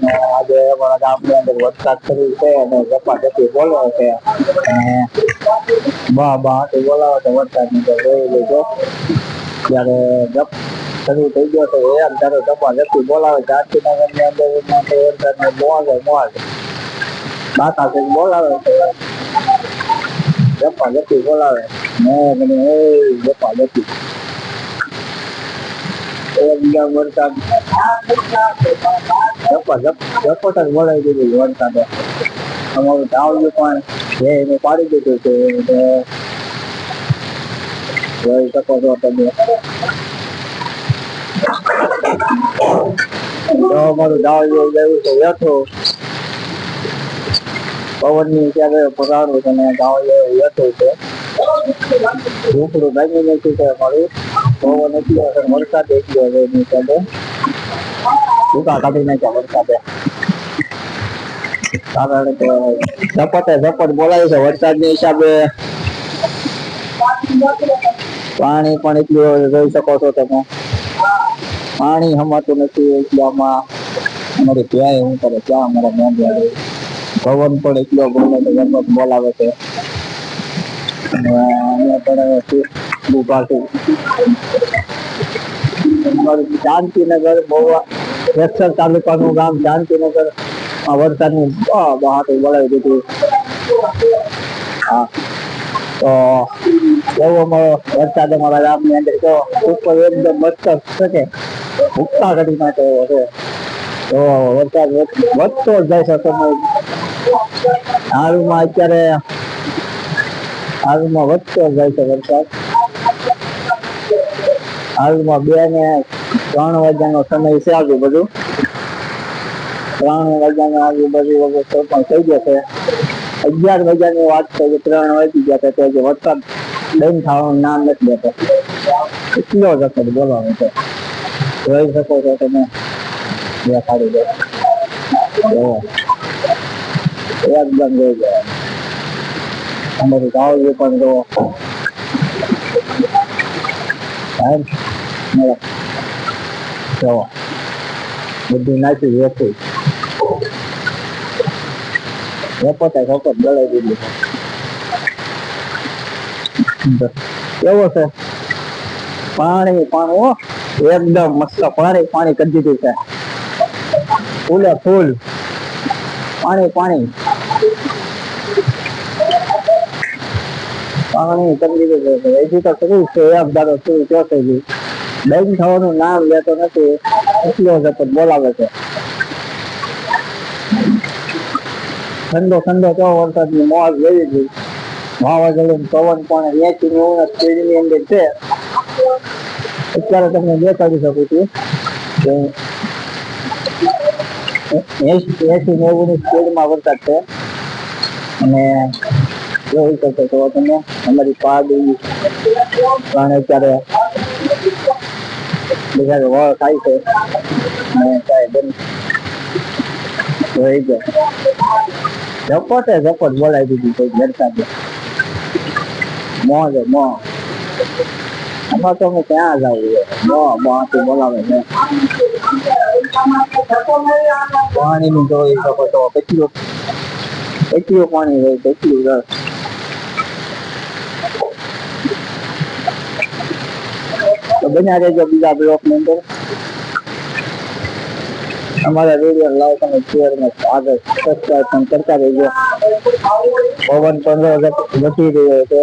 ને અંદર વરસાદ શરૂ છે અને ઝપાઝપી બોલાવે. છે અને બા બા બોલાવે ત્યારે જપ શરૂ થઈ ગયો છે એમ ત્યારે ઝપાઝપી બોલાવે ગાંધીનગરની અંદર એમાં તો વરસાદની મોજ મોજ બાતા છે બોલાવે છે ઝપાઝપી બોલાવે મેં કીધું એ ઝપાઝપી એકદમ વરસાદ ઝપટ જ અમારું ટાવલું પણ છે છે એટલે જોઈ શકો છો છે યથો પવનની ત્યારે પગાડું છે અને યથો છે ઝૂંપડું એટલો વરસાદ એટલો હિસાબે પાણી પણ એટલું જોઈ શકો છો તમે. પાણી હમાતું નથી એટલામાં અમારી ભ્યાય હું કરે, ક્યાં અમારા મેંદા પવન પણ એટલો બોલે બોલાવે છે. ઊભા છે શાંતિનગર બહુ વેસર તાલુકાનું ગામ શાંતિનગર આ વરસાદની બહાર વળાવી દીધું. હા. તો વરસાદ વધતો જાય છે સમય. હાલમાં અત્યારે, હાલમાં વધતો જાય છે વરસાદ. હાલમાં બે ને ત્રણ વાગ્યાનો સમય છે આજુ બધું. ત્રણ વાગ્યાનો આજુ બધું વગર પણ થઈ જશે. અગિયાર વાગ્યાની વાત છે કે ત્રણ વાગી ગયા તો હજી વરસાદ બંધ થવાનું નામ નથી લેતો. એટલો જ બોલવાનો છે જોઈ શકો છો તમે. દેખાડી દો એકદમ જોઈ જાય અમારું ગાવ પણ જો. સાહેબ જો બધું નાખ્યું વેચું. રપોતે રપોત ગળાઈ દીધું કેવો છે? પાણી પાણી એકદમ મસ્ત પાણી પાણી કરી છે. ફૂલે ફૂલ. પાણી પાણી. છે. હજી તો શરૂ છે. અંદર છે. અત્યારે તમને દેખાડી શકું છું. એસી નેવું ની સ્પીડમાં વરસાદ છે. અને જોઈ શકો છો તમે અમારી પાડી પણ અત્યારે બધા વળ થાય છે અને કાંઈ બંધ જોઈ જાય ઝપટે ઝપટ બોલાવી દીધી કોઈ વરસાદે મોજ મો આમાં તો અમે ક્યાં જવું છે મો મોથી બોલાવે છે પાણી નું જોઈ શકો છો કેટલું કેટલું પાણી હોય કેટલું રસ તો બન્યા રહેજો બીજા બ્લોકની અંદર. અમારા વીડિયો લાઈક અને શેર ને આગળ સબસ્ક્રાઇબ પણ કરતા રહેજો. પવન પંદર વધી રહ્યો છે.